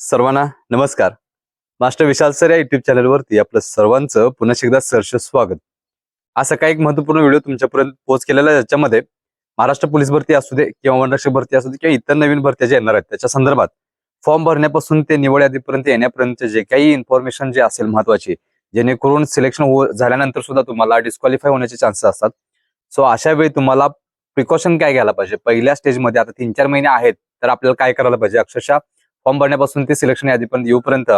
सर्वांना नमस्कार. Master Vishal sir या युट्यूब चॅनलवरती आपलं सर्वांचं पुन्हा एकदा सहर्ष स्वागत. असा काही एक महत्त्वपूर्ण व्हिडिओ तुमच्यापर्यंत पोहोच केलेला आहे. ज्याच्यामध्ये महाराष्ट्र पोलीस भरती असू दे किंवा वनरक्षक भरती असू दे किंवा इतर नवीन भरत्या ज्या येणार आहेत त्याच्या संदर्भात फॉर्म भरण्यापासून ते निवड यादीपर्यंत येण्यापर्यंत जे काही इन्फॉर्मेशन जे असेल महत्वाची जेणेकरून सिलेक्शन हो झाल्यानंतर सुद्धा तुम्हाला डिस्क्वालिफाय होण्याचे चान्सेस असतात. सो अशा वेळी तुम्हाला प्रिकॉशन काय घ्यायला पाहिजे? पहिल्या स्टेजमध्ये आता तीन चार महिने आहेत तर आपल्याला काय करायला पाहिजे? अक्षरशः फॉर्म भरण्यापासून ते सिलेक्शन यादीपर्यंत येऊपर्यंत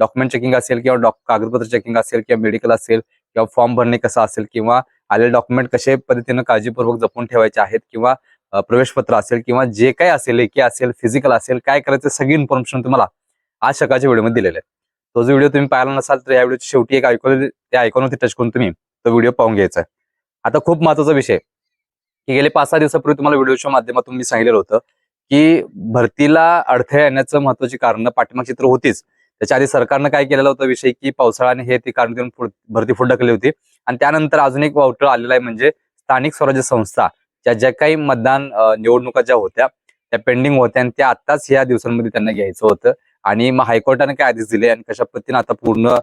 डॉक्युमेंट चेकिंग असेल किंवा डॉक कागदपत्र चेकिंग असेल किंवा मेडिकल असेल किंवा फॉर्म भरणे कसं असेल किंवा आलेले डॉक्युमेंट कशा पद्धतीनं काळजीपूर्वक जपून ठेवायचे आहेत किंवा प्रवेशपत्र असेल किंवा जे काही असेल लेखी असेल फिजिकल असेल काय करायचं सगळी इन्फॉर्मेशन तुम्हाला आज सकाळच्या व्हिडिओमध्ये दिलेले आहे. तो जो व्हिडिओ तुम्ही पाहिला नसाल तर या व्हिडिओची शेवटी एक ऐकून त्या ऐकूनवरती टच करून तुम्ही तो व्हिडिओ पाहून घ्यायचा आहे. आता खूप महत्त्वाचा विषय की गेले पाच सहा दिवसापूर्वी तुम्हाला व्हिडिओच्या माध्यमातून मी सांगितलेलं होतं की भरतीला अडथळे येण्याचं महत्वाची कारण पाठिंबा चित्र होतीच. त्याच्या आधी सरकारनं काय केलेलं होतं विषय की पावसाळ्याने हे ते कारण देऊन भरती फुडकली होती. आणि त्यानंतर अजून एक वावटळ आलेला आहे म्हणजे स्थानिक स्वराज्य संस्था ज्या ज्या काही मतदान निवडणुका ज्या होत्या त्या पेंडिंग होत्या आणि त्या आत्ताच या दिवसांमध्ये त्यांना घ्यायचं होतं. आणि मग हायकोर्टाने काय आदेश दिले आणि कशा पद्धतीने आता पूर्ण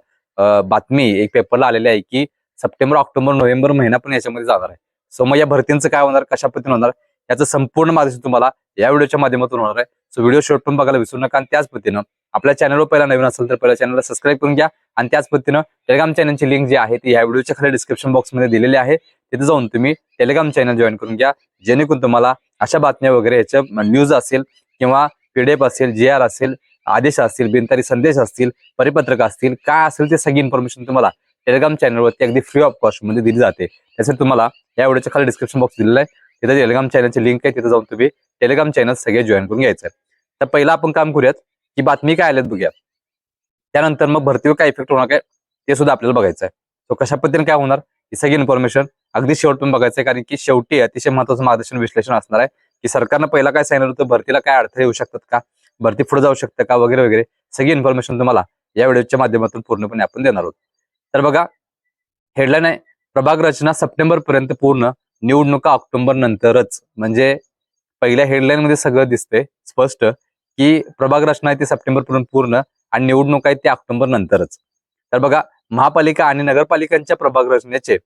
बातमी एक पेपरला आलेली आहे की सप्टेंबर ऑक्टोबर नोव्हेंबर महिना पण याच्यामध्ये जाणार आहे. सो मग या भरतींचं काय होणार कशा पद्धतीने होणार याचं संपूर्ण मार्गदर्शन तुम्हाला या व्हिडिओच्या माध्यमातून होणार आहे. सो व्हिडिओ शॉर्ट पण बघायला विसरू नका. आणि त्याच पद्धतीनं आपल्या चॅनलवर पहिला नवीन असेल तर पहिल्या चॅनलला सबस्क्राईब करून घ्या. आणि त्याच पद्धतीनं टेलिग्राम चॅनलची लिंक जी आहे ती या व्हिडिओच्या खाली डिस्क्रिप्शन बॉक्समध्ये दिलेली आहे. तिथे जाऊन तुम्ही टेलिग्राम चॅनल जॉईन करून घ्या. जेणेकरून तुम्हाला अशा बातम्या वगैरे याच्या न्यूज असेल किंवा पीडीएफ असेल जी आर असेल आदेश असतील बिनतारी संदेश असतील परिपत्रक असतील काय असेल ते सगळी इन्फॉर्मेशन तुम्हाला टेलिग्राम चॅनलवरती अगदी फ्री ऑफ कॉस्टमध्ये दिली जाते. त्यासाठी तुम्हाला या व्हिडिओच्या खाली डिस्क्रिप्शन बॉक्स दिलेला आहे. तिथे टेलिग्राम चॅनलची लिंक आहे तिथे जाऊन तुम्ही टेलिग्राम चॅनल सगळे जॉईन करून घ्यायचं. आहे तर पहिलं आपण काम करूयात की बातमी काय आल्यात बघूया त्यानंतर मग भरतीवर काय इफेक्ट होणार काय ते सुद्धा आपल्याला बघायचं आहे. तो कशा पद्धतीने काय होणार ही सगळी इन्फॉर्मेशन अगदी शेवट पण बघायचं आहे कारण की शेवटी अतिशय महत्वाचं मार्गदर्शन विश्लेषण असणार आहे की सरकारनं पहिला काय सांगितलं होतं भरतीला काय अडथळे येऊ शकतात का भरती पुढे जाऊ शकतं का वगैरे वगैरे सगळी इन्फॉर्मेशन तुम्हाला या व्हिडिओच्या माध्यमातून पूर्णपणे आपण देणार आहोत. तर बघा हेडलाईन आहे प्रभाग रचना सप्टेंबर पर्यंत पूर्ण निवडणुका ऑक्टोबर नंतरच. म्हणजे पहिल्या हेडलाईन मध्ये सगळं दिसते स्पष्ट की प्रभाग रचना आहे ती सप्टेंबर पर्यंत पूर्ण आणि निवडणूक आहे ती ऑक्टोबर नंतरच. तर बघा महापालिका आणि नगरपालिकांच्या प्रभाग रचनेचे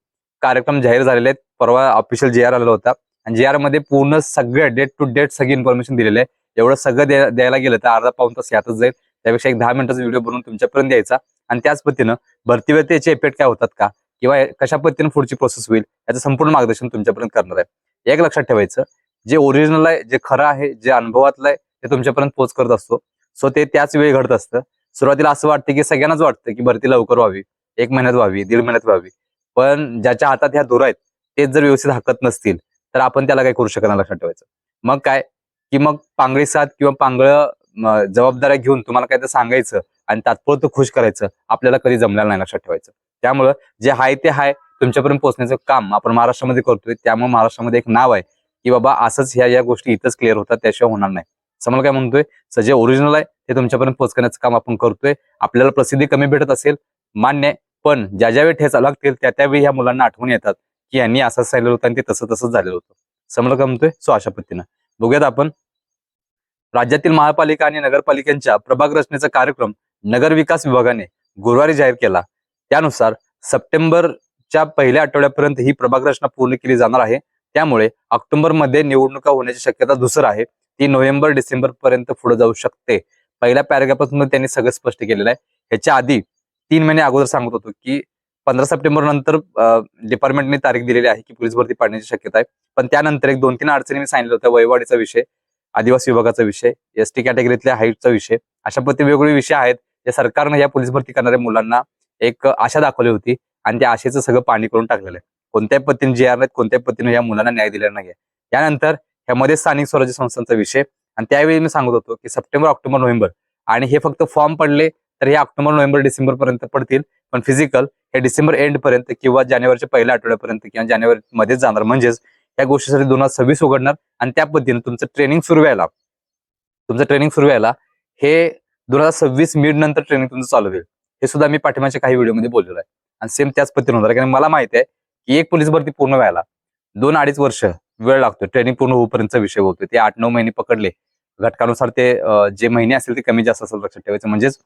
कार्यक्रम जाहीर झालेले आहेत. परवा ऑफिशियल जी आर आलेला होता. आणि जी आरमध्ये पूर्ण सगळ्या डेट टू डेट सगळी इन्फॉर्मेशन दिलेली आहे. एवढं सगळं द्यायला गेलं तर अर्धा पाऊन तास यातच जाईल. त्यापेक्षा एक दहा मिनिटाचा व्हिडिओ बनवून तुमच्यापर्यंत द्यायचा. आणि त्याच पद्धतीनं भरतीवरती याचे इफेक्ट काय होतात का? किंवा कशा पद्धतीने पुढची प्रोसेस होईल याचं संपूर्ण मार्गदर्शन तुमच्यापर्यंत करणार आहे. एक लक्षात ठेवायचं जे ओरिजिनल आहे जे खरं आहे जे अनुभवातलं आहे ते तुमच्यापर्यंत पोच करत असतो. सो ते त्याच वेळी घडत असतं. सुरुवातीला असं वाटतं की सगळ्यांनाच वाटतं की भरती लवकर व्हावी. एक महिन्यात व्हावी दीड महिन्यात व्हावी. पण ज्याच्या हातात ह्या दोर आहेत तेच जर व्यवस्थित हाकत नसतील तर आपण त्याला काही करू शकत नाही लक्षात ठेवायचं. मग काय? की मग पांगळी सात किंवा पांगळ जबाबदाऱ्या घेऊन तुम्हाला काय तर सांगायचं आणि तात्पुरतं खुश करायचं आपल्याला कधी जमल्याला नाही लक्षात ठेवायचं. त्यामुळं जे हाय ते हाय तुमच्यापर्यंत पोहोचण्याचं काम आपण महाराष्ट्रामध्ये करतोय त्यामुळे महाराष्ट्रामध्ये एक नाव आहे की बाबा असंच ह्या या गोष्टी इथंच क्लिअर होतात त्याशिवाय होणार नाही. समोर काय म्हणतोय? सर जे ओरिजिनल आहे ते तुमच्यापर्यंत पोहोचण्याचं काम आपण करतोय. आपल्याला प्रसिद्धी कमी भेटत असेल मान्य आहे. पण ज्या ज्यावेळी ठेचा लागतील त्या त्यावेळी ह्या मुलांना आठवण येतात की यांनी असंच सांगितलं होतं आणि ते तसं तसंच झालेलं होतं. समोर काय म्हणतोय? सो अशा पद्धतीनं. बघूयात आपण राज्यातील महापालिका आणि नगरपालिकांच्या प्रभाग रचनेचा कार्यक्रम नगर विकास विभागाने गुरुवारी जाहीर केला. त्यानुसार सप्टेंबरच्या पहिल्या आठवड्यापर्यंत ही प्रभाग रचना पूर्ण केली जाणार आहे. त्यामुळे ऑक्टोबरमध्ये निवडणुका होण्याची शक्यता दुसर आहे. ती नोव्हेंबर डिसेंबर पर्यंत पुढे जाऊ शकते. पहिल्या पॅरेग्राफातून त्यांनी सगळं स्पष्ट केलेलं आहे. ह्याच्या आधी तीन महिने अगोदर सांगत होतो की पंधरा सप्टेंबर नंतर डिपार्टमेंटने तारीख दिलेली आहे की पोलीस भरती पाडण्याची शक्यता आहे. पण त्यानंतर एक दोन तीन अडचणी मी सांगितलं होतं वयवाडीचा विषय आदिवासी विभागाचा विषय एस टी कॅटेगरीतल्या हाईटचा विषय अशा पद्धती वेगवेगळे विषय आहेत जे सरकारनं या पोलीस भरती करणाऱ्या मुलांना एक आशा दाखवली होती आणि त्या आशेचं सगळं पाणी करून टाकलेलं आहे. कोणत्याही पद्धतीने जे आर नाहीत कोणत्याही पद्धतीने या मुलांना न्याय दिलेला नाही त्यानंतर ह्यामध्ये स्थानिक स्वराज्य संस्थांचा विषय आणि त्यावेळी मी सांगत होतो की सप्टेंबर ऑक्टोबर नोव्हेंबर आणि हे फक्त फॉर्म पडले तर हे ऑक्टोबर नोव्हेंबर डिसेंबर पर्यंत पडतील. पण फिजिकल हे डिसेंबर एंड पर्यंत किंवा जानेवारीच्या पहिल्या आठवड्यापर्यंत किंवा जानेवारी मध्येच जाणार. म्हणजेच या गोष्टीसाठी दोन हजार सव्वीस उघडणार आणि त्या पद्धतीने तुमचं ट्रेनिंग सुरू व्हायला तुमचं ट्रेनिंग सुरू व्हायला हे दोन हजार सव्वीस मिड नंतर ट्रेनिंग तुमचं चालू होईल. हे सुद्धा मी पाठिंबाच्या काही व्हिडिओमध्ये बोललेलो आहे. आणि सेम त्याच पद्धतीने होणार आहे. कारण मला माहिती आहे की एक पोलीस भरती पूर्ण व्हायला दोन अडीच वर्ष वेळ लागतो ट्रेनिंग पूर्ण होईपर्यंतचा विषय होतो ते आठ नऊ महिने पकडले. घटकानुसार ते जे महिने असेल ते कमी जास्त असेल लक्षात ठेवायचं. म्हणजेच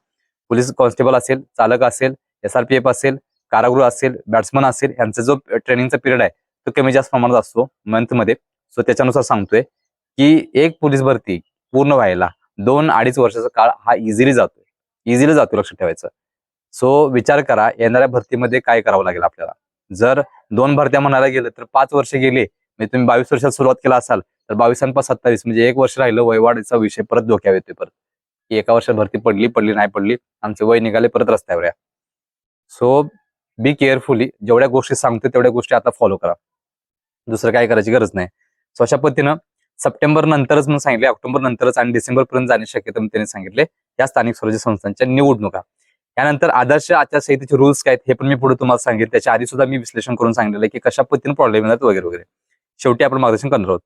पोलीस कॉन्स्टेबल असेल चालक असेल एस आर पी एफ असेल कारागृह असेल बॅट्समन असेल यांचा जो ट्रेनिंगचा पिरियड आहे तो कमी जास्त प्रमाणात असतो मंथमध्ये सो त्याच्यानुसार सांगतोय की एक पोलीस भरती पूर्ण व्हायला दोन अडीच वर्षाचा काळ हा इझिली जातोय. इझिली जातो लक्षात ठेवायचं. सो विचार करा येणाऱ्या भरतीमध्ये काय करावं लागेल आपल्याला? जर दोन भरत्या म्हणायला गेलं तर पाच वर्ष गेले म्हणजे तुम्ही बावीस वर्षात सुरुवात केला असाल तर बावीस आणि पाच सत्तावीस म्हणजे एक वर्ष राहिलं वयवाढीचा विषय परत धोक्यात येतोय परत. की एका वर्षात भरती पडली पडली नाही पडली आमचे वय निघाले परत रस्त्यावर या. सो बी केअरफुली जेवढ्या गोष्टी सांगतो तेवढ्या गोष्टी आता फॉलो करा. दुसरं काय करायची गरज नाही. सो अशा पद्धतीनं सप्टेंबर नंतरच म्हणून सांगितले ऑक्टोबर नंतरच आणि डिसेंबर पर्यंत जाण्याची शक्यता म्हणून त्यांनी सांगितले या स्थानिक स्वराज्य संस्थांच्या निवडणुका. त्यानंतर आदर्श आचारसंहितेचे रुल्स काय आहेत हे पण मी पुढे तुम्हाला सांगितलं त्याच्या आधी सुद्धा मी विश्लेषण करून सांगितलेलं की कशा पद्धतीने प्रॉब्लेम येतात वगैरे वगैरे. शेवटी आपण मार्गदर्शन करणार आहोत.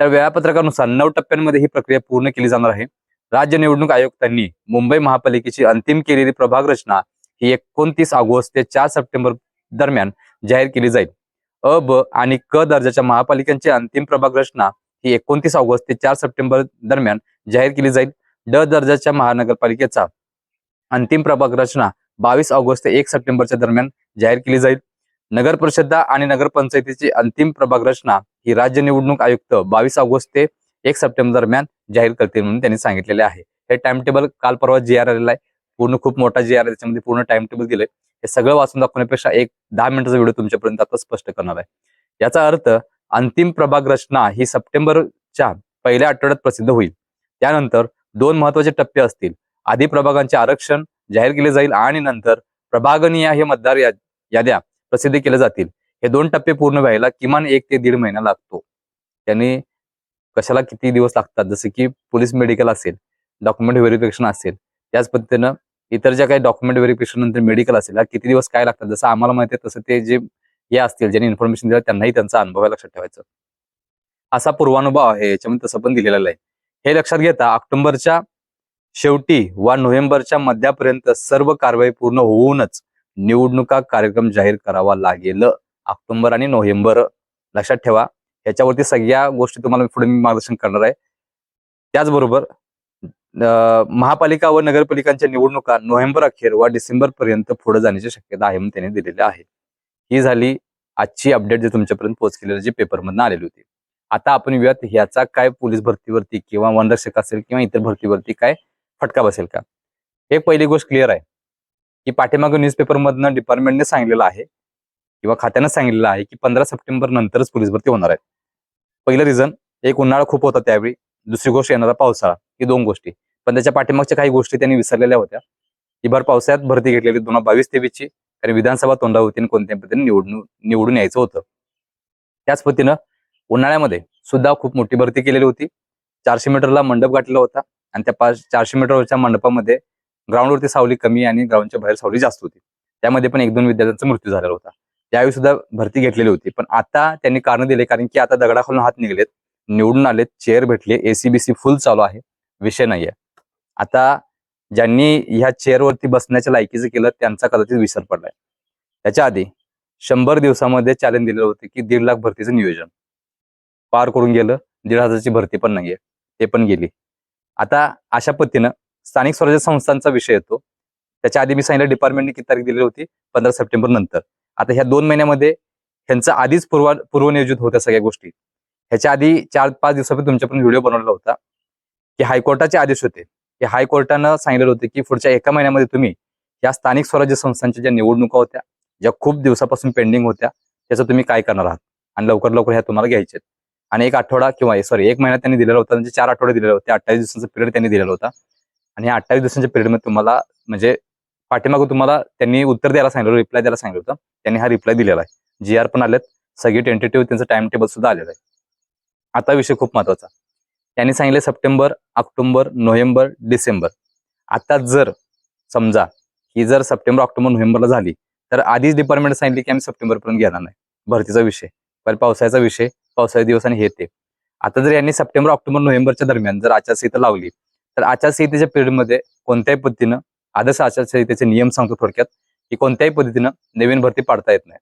तर वेळापत्रकानुसार नऊ टप्प्यांमध्ये ही प्रक्रिया पूर्ण केली जाणार आहे. राज्य निवडणूक आयुक्तांनी मुंबई महापालिकेची अंतिम केलेली प्रभाग रचना ही एकोणतीस ऑगस्ट ते चार सप्टेंबर दरम्यान जाहीर केली जाईल. अ ब आणि क दर्जाच्या महापालिकांची अंतिम प्रभाग रचना ही एकोणतीस ऑगस्ट ते चार सप्टेंबर दरम्यान जाहीर केली जाईल. ड दर्जाच्या महानगरपालिकेचा अंतिम प्रभाग रचना बावीस ऑगस्ट ते एक सप्टेंबरच्या दरम्यान जाहीर केली जाईल. नगर परिषदा आणि नगरपंचायतीची अंतिम प्रभाग रचना ही राज्य निवडणूक आयुक्त बावीस ऑगस्ट ते एक सप्टेंबर दरम्यान जाहीर करतील म्हणून त्यांनी सांगितलेले आहे. हे टाइम टेबल काल परवा जी आर आलेला आहे. पूर्ण खूप मोठा जे आर आहे त्याच्यामध्ये पूर्ण टाइम टेबल दिलंय हे सगळं वाचून दाखवण्यापेक्षा एक दहा मिनिटाचा व्हिडिओ तुमच्यापर्यंत आता स्पष्ट करणार आहे. याचा अर्थ अंतिम प्रभाग रचना ही सप्टेंबरच्या पहिल्या आठवड्यात प्रसिद्ध होईल. त्यानंतर दोन महत्त्वाचे टप्पे असतील. आधी प्रभागांचे आरक्षण जाहीर केले जाईल आणि नंतर प्रभागनीय हे मतदार याद्या प्रसिद्ध केल्या जातील. हे दोन टप्पे पूर्ण व्हायला किमान एक ते दीड महिना लागतो. त्यांनी कशाला किती दिवस लागतात? जसे की पोलीस मेडिकल असेल डॉक्युमेंट व्हेरिफिकेशन असेल त्याच पद्धतीनं इतर ज्या काही डॉक्युमेंट व्हेरिफिकेशन नंतर मेडिकल असेल किती दिवस काय लागतात? जसं आम्हाला माहिती आहे तसं ते जे हे असतील ज्यांनी इन्फॉर्मेशन दिलं त्यांनाही त्यांचा अनुभव आहे लक्षात ठेवायचं. असा पूर्वानुभव आहे याच्यामध्ये तसं पण दिलेला आहे. हे लक्षात घेता ऑक्टोबरच्या शेवटी वा नोव्हेंबरच्या मध्यापर्यंत सर्व कारवाई पूर्ण होऊनच निवडणुका कार्यक्रम जाहीर करावा लागेल. ऑक्टोबर आणि नोव्हेंबर. लक्षात ठेवा. याच्यावरती सगळ्या गोष्टी तुम्हाला पुढे मी मार्गदर्शन करणार आहे. त्याचबरोबर महापालिका व नगरपालिकांच्या निवडणुका नोव्हेंबर अखेर व डिसेंबर पर्यंत पुढे जाण्याची शक्यता आहे म्हणून त्यांनी दिलेली आहे. ही झाली आजची अपडेट जे तुमच्यापर्यंत पोहोचलेली जी पेपरमधनं आलेली होती. आता आपण येऊयात ह्याचा काय पोलीस भरतीवरती किंवा वनरक्षक असेल किंवा इतर भरतीवरती काय फटका बसेल का? एक पहिली गोष्ट क्लिअर आहे. की पाठीमागं न्यूजपेपर मधनं डिपार्टमेंटने सांगितलेलं आहे किंवा खात्यानं सांगितलेलं आहे की पंधरा सप्टेंबर नंतरच पोलीस भरती होणार आहे पहिलं रिझन एक उन्हाळा खूप होता त्यावेळी. दुसरी गोष्ट येणारा पावसाळा. ही दोन गोष्टी. पण त्याच्या पाठीमागच्या काही गोष्टी त्यांनी विसरलेल्या होत्या. ही भर पावसाळ्यात भरती घेतलेली दोन हजार बावीस तेवीसची कारण विधानसभा तोंडावर होती आणि कोणत्या पद्धतीने निवडून निवडून यायचं होतं. त्याच पद्धतीनं उन्हाळ्यामध्ये सुद्धा खूप मोठी भरती केलेली होती. चारशे मीटरला मंडप गाठलेला होता आणि त्या पाच चारशे मीटरवरच्या मंडपामध्ये ग्राउंडवरती सावली कमी आणि ग्राउंडच्या बाहेर सावली जास्त होती. त्यामध्ये पण एक दोन विद्यार्थ्यांचा मृत्यू झालेला होता. त्यावेळी सुद्धा भरती घेतलेली होती. पण आता त्यांनी कारण दिले कारण की आता दगडाखालून हात निघलेत. निवडून आलेत चेअर भेटले एसीबीसी फुल चालू आहे. विषय नाहीये. आता ज्यांनी ह्या चेअरवरती बसण्याच्या लायकीचं केलं त्यांचा कदाचित विसर पडलाय. त्याच्या आधी शंभर दिवसामध्ये चॅलेंज दिलेलं होतं की दीड लाख भरतीचं नियोजन. पार करून गेलं दीड हजारची भरती पण नाहीये ते पण गेली. आता अशा पद्धतीनं स्थानिक स्वराज्य संस्थांचा विषय येतो. त्याच्या आधी मी सांगितलं डिपार्टमेंटने किती तारीख दिलेली होती? पंधरा सप्टेंबर नंतर. आता ह्या दोन महिन्यामध्ये ह्यांचं आधीच पूर्व पूर्वनियोजित होत्या सगळ्या गोष्टी. ह्याच्या आधी चार पाच दिवसापूर्वी तुमच्यापर्यंत व्हिडिओ बनवला होता. की हायकोर्टाचे आदेश होते. की हायकोर्टानं सांगितलेलं होतं की पुढच्या एका महिन्यामध्ये तुम्ही या स्थानिक स्वराज्य संस्थांच्या ज्या निवडणुका होत्या ज्या खूप दिवसापासून पेंडिंग होत्या त्याचं तुम्ही काय करणार आहात? आणि लवकर लवकर ह्या तुम्हाला घ्यायचे आणि एक आठवडा किंवा सॉरी एक महिना त्यांनी दिलेला होता म्हणजे चार आठवडे दिलेले होते अठ्ठावीस दिवसांचा पिरियड त्यांनी दिलेला होता. आणि या अठ्ठावीस दिवसांच्या पिरियडमध्ये तुम्हाला म्हणजे पाठीमागं तुम्हाला त्यांनी उत्तर द्यायला सांगितलं रिप्लाय द्यायला सांगितलं होतं. त्यांनी हा रिप्लाय दिलेला आहे. जी आर पण आलेत. सगळे टेंटेटिव्ह त्यांचं टाइम टेबल सुद्धा आलेलं आहे. आता विषय खूप महत्त्वाचा. त्यांनी सांगितले सप्टेंबर ऑक्टोबर नोव्हेंबर डिसेंबर. आता जर समजा ही जर सप्टेंबर ऑक्टोबर नोव्हेंबरला झाली तर आधीच डिपार्टमेंट सांगितले की आम्ही सप्टेंबरपर्यंत घेणार नाही. भरतीचा विषय. पण पावसाळ्याचा विषय पावसाळी दिवस आणि हे ते. आता जर यांनी सप्टेंबर ऑक्टोबर नोव्हेंबरच्या दरम्यान जर आचारसंहिता लावली तर आचारसंहितेच्या पिरियडमध्ये कोणत्याही पद्धतीनं आदर्श आचारसंहितेचे नियम सांगतो थोडक्यात की कोणत्याही पद्धतीनं नवीन भरती पाडता येत नाही.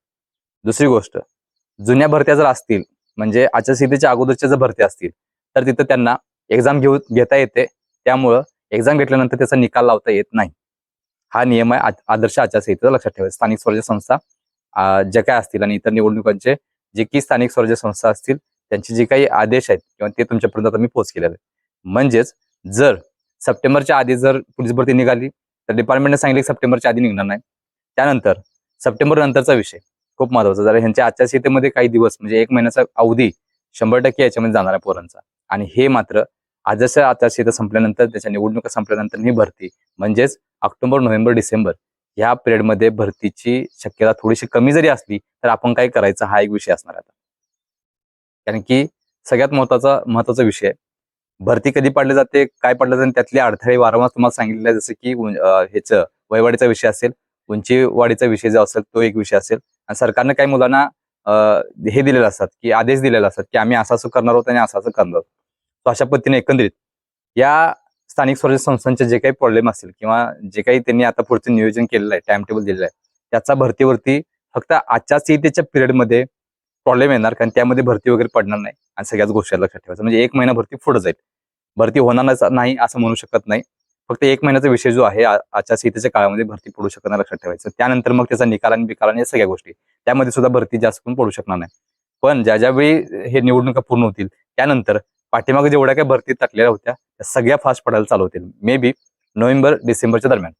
दुसरी गोष्ट जुन्या भरत्या जर असतील म्हणजे आचारसंहितेच्या अगोदरच्या जर भरत्या असतील तर तिथं त्यांना एक्झाम घेऊ घेता येते. त्यामुळं एक्झाम घेतल्यानंतर त्याचा निकाल लावता येत नाही. हा नियम आहे आदर्श आचारसंहितेचा लक्षात ठेवायचं. स्थानिक स्वराज्य संस्था जे ज्या काय असतील आणि इतर निवडणुकांचे जे की स्थानिक स्वराज्य संस्था असतील त्यांचे जे काही आदेश आहेत किंवा ते तुमच्यापर्यंत आता मी पोच केलेले आहेत. म्हणजेच जर सप्टेंबरच्या आधी जर पोलीस भरती निघाली तर डिपार्टमेंटने सांगितले की सप्टेंबरच्या आधी निघणार नाही. त्यानंतर सप्टेंबर नंतरचा विषय खूप महत्त्वाचा जरा ह्यांच्या आचारसंहितेमध्ये काही दिवस म्हणजे एक महिन्याचा अवधी शंभर टक्के याच्यामध्ये जाणार आहे पोरांचा. आणि हे मात्र आजच आचारसंहिता संपल्यानंतर त्याच्या निवडणुका संपल्यानंतर ही भरती. म्हणजेच ऑक्टोबर नोव्हेंबर डिसेंबर ह्या पिरियडमध्ये भरतीची शक्यता थोडीशी कमी जरी असली तर आपण काय करायचं हा एक विषय असणार आता. कारण की सगळ्यात महत्त्वाचा महत्त्वाचा विषय भरती कधी पाडली जाते काय पाडलं जाते त्यातले अडथळे वारंवार तुम्हाला सांगितले जसं की ह्याच वयवाढीचा विषय असेल उंची वाढीचा विषय जो असेल तो एक विषय असेल. आणि सरकारनं काही मुलांना हे दिलेलं असतात की आदेश दिलेले असतात की आम्ही असं असं करणार आहोत आणि असं असं करणार आहोत. सो अशा पद्धतीने एकंदरीत या स्थानिक स्वराज्य संस्थांचे जे काही प्रॉब्लेम असतील किंवा जे काही त्यांनी आता पुढचं नियोजन केलेलं आहे टाइम टेबल दिलेलं आहे त्याचा भरतीवरती फक्त आचारसंहितेच्या पिरियडमध्ये प्रॉब्लेम येणार कारण त्यामध्ये भरती वगैरे पडणार नाही. आणि सगळ्याच गोष्टी लक्षात ठेवायचं. म्हणजे एक महिना भरती पुढे जाईल भरती होणारच नाही असं म्हणू शकत नाही. फक्त एक महिन्याचा विषय जो आहे आजच्या आचारसंहितेच्या काळामध्ये भरती पडू शकत नाही लक्षात ठेवायचं. त्यानंतर मग त्याचा निकाल आणि बिकाल आणि या सगळ्या गोष्टी. त्यामध्ये सुद्धा भरती जास्त करून पडू शकणार नाही. पण ज्या ज्यावेळी हे निवडणुका पूर्ण होतील त्यानंतर पाठीमागे जेवढ्या काही भरती टाकलेल्या होत्या त्या सगळ्या फास्ट पडायला चालू होतील. मे बी नोव्हेंबर डिसेंबरच्या दरम्यान.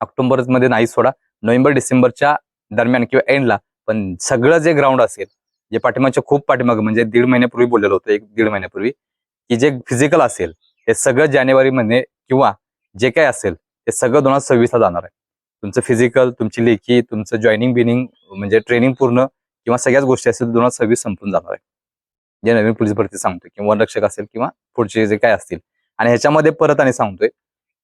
ऑक्टोबरमध्ये नाही सोडा नोव्हेंबर डिसेंबरच्या दरम्यान किंवा एंडला पण सगळं जे ग्राउंड असेल जे पाठीमागच्या खूप पाठीमागे म्हणजे दीड महिन्यापूर्वी बोललेलं होतं एक दीड महिन्यापूर्वी की जे फिजिकल असेल ते सगळं जानेवारी मध्ये किंवा जे काय असेल ते सगळं दोन हजार सव्वीसला जाणार आहे. तुमचं फिजिकल तुमची लेखी तुमचं जॉईनिंग बिनिंग म्हणजे ट्रेनिंग पूर्ण किंवा सगळ्याच गोष्टी असतील दोन हजार सव्वीस संपून जाणार आहे. जे नवीन पोलीस भरती सांगतोय किंवा रक्षक असेल किंवा पुढचे जे काय असतील. आणि ह्याच्यामध्ये परत आणि सांगतोय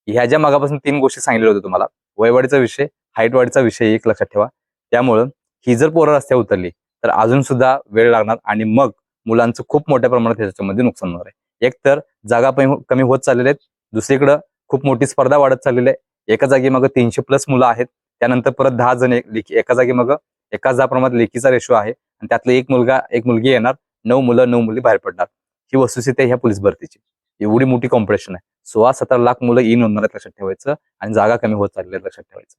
ह्या ज्या मागापासून तीन गोष्टी सांगितल्या होत्या तुम्हाला वयवाढीचा विषय हाईट वाढीचा विषय एक लक्षात ठेवा. त्यामुळं ही जर पोरं रस्त्यावर उतरली तर अजून सुद्धा वेळ लागणार आणि मग मुलांचं खूप मोठ्या प्रमाणात ह्याच्यामध्ये नुकसान होणार आहे. एक तर जागा कमी कमी होत चाललेल्या आहेत. दुसरीकडं खूप मोठी स्पर्धा वाढत चाललेली आहे एका जागी मग तीनशे प्लस मुलं आहेत. त्यानंतर परत दहा जण एक- एका जागी मग एका जा प्रमाणात लेखीचा रेशो आहे. आणि त्यातलं एक मुलगा एक मुलगी येणार. नऊ मुलं नऊ मुली बाहेर पडणार. ही वस्तुस्थिती आहे ह्या पोलीस भरतीची. एवढी मोठी कॉम्पिटिशन आहे. सोळा सतरा लाख मुलं इन होणार आहेत लक्षात ठेवायचं आणि जागा कमी होत चाललेल्या लक्षात ठेवायचं.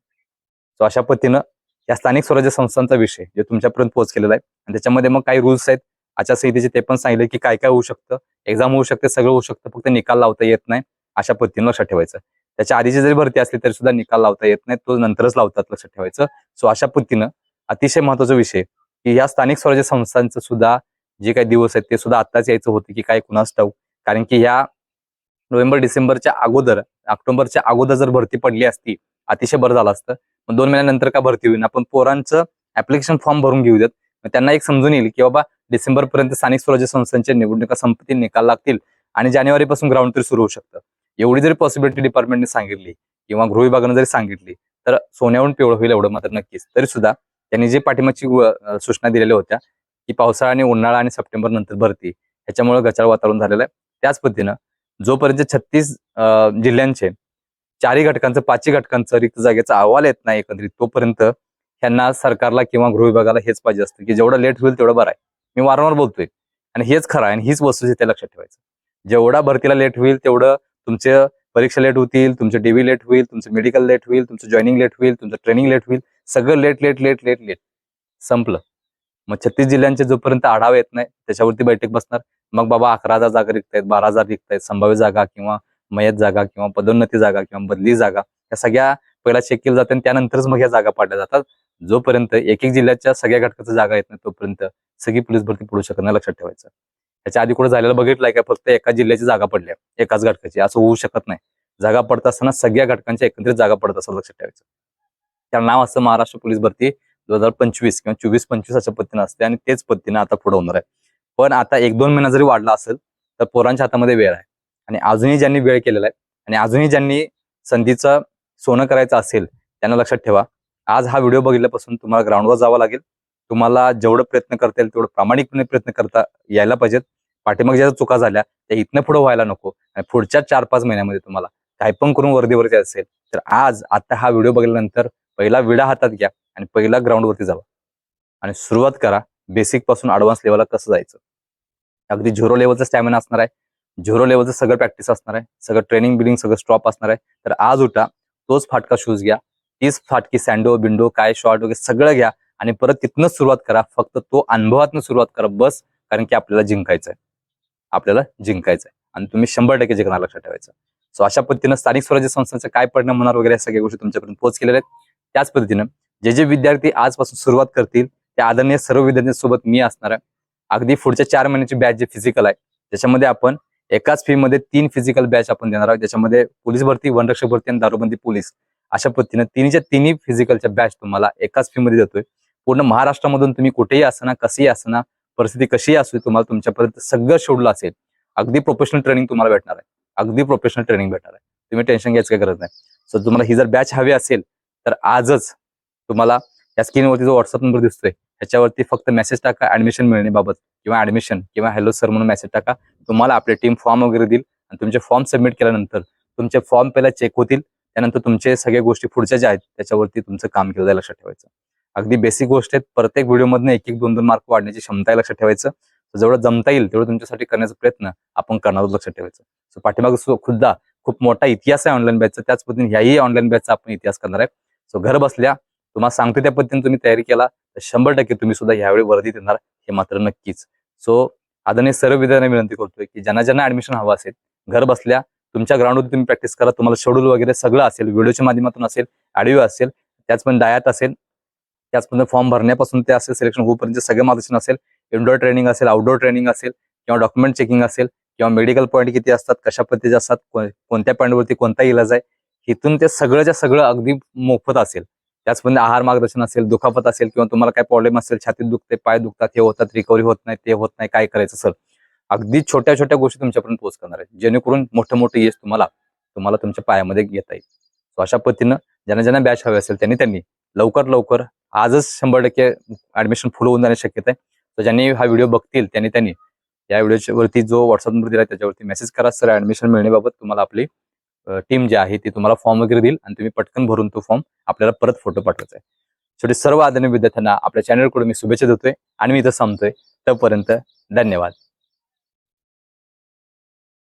सो अशा पद्धतीनं या स्थानिक स्वराज्य संस्थांचा विषय जे तुमच्यापर्यंत पोहोच केलेला आहे आणि त्याच्यामध्ये मग काही रूल्स आहेत आचारसंहितेचे ते पण सांगितले की काय काय होऊ शकतं. एक्झाम होऊ शकते सगळं होऊ शकतं फक्त निकाल लावता येत नाही. अशा पद्धतीनं लक्षात ठेवायचं. त्याच्या आधीची जरी भरती असली तरी सुद्धा निकाल लावता येत नाही तो नंतरच लावतात लक्षात ठेवायचं. सो अशा पद्धतीनं अतिशय महत्त्वाचा विषय की या स्थानिक स्वराज्य संस्थांचं सुद्धा जे काही दिवस आहेत ते सुद्धा आत्ताच यायचं होतं की काय कुणास ठाऊक. कारण की ह्या नोव्हेंबर डिसेंबरच्या अगोदर ऑक्टोबरच्या अगोदर जर भरती पडली असती अतिशय बरं झालं असतं. मग दोन महिन्यानंतर का भरती होईल आपण पोरांचं ऍप्लिकेशन फॉर्म भरून घेऊ देत. मग त्यांना एक समजून येईल की बाबा डिसेंबरपर्यंत स्थानिक स्वराज्य संस्थांच्या निवडणुका संपत्ती निकाल लागतील आणि जानेवारीपासून ग्राउंड तरी सुरू होऊ शकतं. एवढी जरी पॉसिबिलिटी डिपार्टमेंटने सांगितली किंवा गृहविभागानं जरी सांगितली तर सोन्याहून पिवळं होईल एवढं मात्र नक्कीच. तरी सुद्धा त्यांनी जे पाठिंबाची सूचना दिलेल्या होत्या की पावसाळा आणि उन्हाळा आणि सप्टेंबर नंतर भरती ह्याच्यामुळे गचाळ वातावरण झालेलं आहे. त्याच पद्धतीनं जोपर्यंत छत्तीस जिल्ह्यांचे चारही घटकांचं पाचही घटकांचं रिक्त जागेचा अहवाल येत नाही एकंदरीत तोपर्यंत ह्यांना सरकारला किंवा गृह विभागाला हेच पाहिजे असतं की जेवढं लेट होईल तेवढं बरं आहे. मी वारंवार बोलतोय आणि हेच खरं आहे आणि हीच वस्तुस्थिती लक्षात ठेवायचं. जेवढा भरतीला लेट होईल तेवढं तुमचे परीक्षा लेट होतील तुमचे डीव्ही लेट होईल तुमचं मेडिकल लेट होईल तुमचं जॉईनिंग लेट होईल तुमचं ट्रेनिंग लेट होईल सगळं late late late late late. संपलं. मग छत्तीस जिल्ह्यांचे जोपर्यंत आढावा येत नाही त्याच्यावरती बैठक बसणार. मग बाबा अकरा हजार जागा रिक्त आहेत बारा हजार रिक्त आहेत संभाव्य जागा किंवा मयत जागा किंवा पदोन्नती जागा किंवा बदली जागा या सगळ्या पहिला चेक केलं जातं आणि त्यानंतरच मग या जागा पाडल्या जातात. जोपर्यंत एक एक जिल्ह्याच्या सगळ्या घटकाच्या जागा येत नाही तोपर्यंत सगळी पोलीस भरती पडू शकत नाही लक्षात ठेवायचं. त्याच्या आधी कुठे झालेलं बघितलंय का? फक्त एका जिल्ह्याची जागा पडल्या एकाच घटकाची. असं होऊ शकत नाही. जागा पडत असताना सगळ्या घटकांच्या एकत्रित जागा पडत असं लक्षात ठेवायचं. त्याला नाव असतं महाराष्ट्र पोलीस भरती दोन हजार पंचवीस किंवा चोवीस पंचवीस अशा पद्धतीनं असते आणि तेच पद्धतीनं आता पुढे होणार आहे. पण आता एक दोन महिना जरी वाढला असेल तर पोरांच्या हातामध्ये वेळ आहे. आणि अजूनही ज्यांनी वेळ केलेला आहे आणि अजूनही ज्यांनी संधीचं सोनं करायचं असेल त्यांना लक्षात ठेवा. आज हा व्हिडिओ बघितल्यापासून तुम्हाला ग्राउंडवर जावं लागेल. तुम्हाला जेवढं प्रयत्न करता येईल तेवढं प्रामाणिकपणे प्रयत्न करता यायला पाहिजेत. पाठीमाग ज्या चुका झाल्या त्या इथनं पुढे व्हायला नको. आणि पुढच्या चार पाच महिन्यामध्ये तुम्हाला काय पण करून वर्दीवरती असेल तर आज आता हा व्हिडिओ बघितल्यानंतर पहिला विडा हातात घ्या. आणि पहिला ग्राउंडवरती जावा. आणि सुरुवात करा. बेसिकपासून ऍडव्हान्स लेवलला कसं जायचं? अगदी झिरो लेवलचा स्टॅमिना असणार आहे. झिरो लेवलचं सगळं प्रॅक्टिस असणार आहे. सगळं ट्रेनिंग बिलिंग सगळं स्टॉप असणार आहे. तर आज उठा. तोच फाटका शूज घ्या. तीच फाटकी सँडो बिंडो काय शॉर्ट वगैरे सगळं घ्या. आणि परत तिथनंच सुरुवात करा. फक्त तो अनुभवातनं सुरुवात करा. बस. कारण की आपल्याला जिंकायचं आहे. आपल्याला जिंकायचं आहे. आणि तुम्ही शंभर टक्के जिंकणार लक्षात ठेवायचं. सो अशा पद्धतीनं स्थानिक स्वराज्य संस्थांचा काय परिणाम होणार वगैरे सगळ्या गोष्टी तुमच्यापर्यंत पोहोच केलेल्या आहेत. त्याच पद्धतीनं जे जे विद्यार्थी आजपासून सुरुवात करतील त्या आदरणीय सर्व विद्यार्थ्यांसोबत मी असणार आहे. अगदी पुढच्या चार महिन्याची बॅच जे फिजिकल आहे त्याच्यामध्ये आपण एकाच फी मध्ये तीन फिजिकल बॅच आपण देणार आहोत. ज्याच्यामध्ये पोलीस भरती वनरक्षक भरती आणि दारूबंदी पोलीस. अशा पद्धतीनं तिन्हीच्या तिन्ही फिजिकलच्या बॅच तुम्हाला एकाच फी मध्ये देतोय. पूर्ण महाराष्ट्रामधून तुम्ही कुठेही असना कसेही असना परिस्थिती कशीही असू तुम्हाला तुमच्यापर्यंत सगळं शेड्यूल असेल अगदी प्रोफेशनल ट्रेनिंग तुम्हाला भेटणार आहे. अगदी प्रोफेशनल ट्रेनिंग भेटणार आहे. तुम्ही टेन्शन घ्यायची काही गरज नाही. सो तुम्हाला ही जर बॅच हवी असेल तर आजच तुम्हाला या स्क्रीनवरती जो व्हॉट्सअप नंबर दिसतोय त्याच्यावरती फक्त मेसेज टाका ऍडमिशन मिळण्याबाबत किंवा ऍडमिशन किंवा हॅलो सर म्हणून मेसेज टाका. तुम्हाला आपली टीम फॉर्म वगैरे देईल आणि तुमचे फॉर्म सबमिट केल्यानंतर तुमचे फॉर्म पहिला चेक होतील त्यानंतर तुमचे सगळ्या गोष्टी पुढच्या ज्या आहेत त्याच्यावरती तुमचं काम केलं जाईल लक्षात ठेवायचं. अगदी बेसिक गोष्ट आहेत प्रत्येक व्हिडिओमधून एक एक दोन दोन मार्क वाढण्याची क्षमता आहे लक्षात ठेवायचं. जेवढं जमता येईल तेवढं तुमच्यासाठी करण्याचा प्रयत्न आपण करणार लक्षात ठेवायचं. सो पाठीमाग खुद्दा खूप मोठा इतिहास आहे ऑनलाईन बॅचचा त्याच पद्धतीने ह्याही ऑनलाईन बॅचचा आपण इतिहास करणार आहे. सो घर बसल्या तुम्हाला सांगतो त्या पद्धतीने तुम्ही तयारी केला तर शंभर टक्के तुम्ही सुद्धा यावेळी वर्दीत येणार हे मात्र नक्कीच. सो आदरणीय सर्व विद्यार्थ्यांना विनंती करतोय की ज्यांना ज्यांना ऍडमिशन हवं असेल घर बसल्या तुमच्या ग्राउंडवर तुम्ही प्रॅक्टिस करा तुम्हाला शेड्यूल वगैरे सगळं असेल व्हिडिओच्या माध्यमातून असेल ऑडिओ असेल त्याच पण डायट असेल त्याचपर्यंत फॉर्म भरण्यापासून ते असेल सिलेक्शन होईपर्यंत सगळं मार्गदर्शन असेल इनडोअर ट्रेनिंग असेल आउटडोअर ट्रेनिंग असेल किंवा डॉक्युमेंट चेकिंग असेल किंवा मेडिकल पॉईंट किती असतात कशा पद्धतीचे असतात कोणत्या पॉईंटवरती कोणता इलाज आहे इथून ते सगळंच्या सगळं अगदी मोफत असेल. त्याचप्रमाणे आहार मार्गदर्शन असेल दुखापत असेल किंवा तुम्हाला काय प्रॉब्लेम असेल छातीत दुखते पाय दुखतात हे होतात रिकव्हरी होत नाही ते होत नाही काय करायचं सर अगदी छोट्या छोट्या गोष्टी तुमच्यापर्यंत पोच करणार आहे जेणेकरून मोठं मोठं यश तुम्हाला तुम्हाला तुमच्या पायामध्ये घेता येईल. सो अशा पद्धतीनं ज्यांना ज्यांना बॅच हवे असेल त्यांनी त्यांनी लवकर लवकर आजच शंभर टक्के ऍडमिशन फुल होऊन जाण्याची शक्यता आहे. तर ज्यांनी हा व्हिडिओ बघतील त्यांनी त्यांनी या व्हिडिओच्या वरती जो व्हॉट्सअप नंबर दिला त्याच्यावरती मेसेज करा. सर ऍडमिशन मिळण्याबाबत तुम्हाला आपली टीम जी आहे ती तुम्हाला फॉर्म वगैरे देईल आणि तुम्ही पटकन भरून तो फॉर्म आपल्याला परत फोटो पाठवायचा आहे. शेवटी सर्व आदरणीय विद्यार्थ्यांना आपल्या चॅनलकडून मी शुभेच्छा देतोय आणि मी इथं संपतोय. तोपर्यंत धन्यवाद.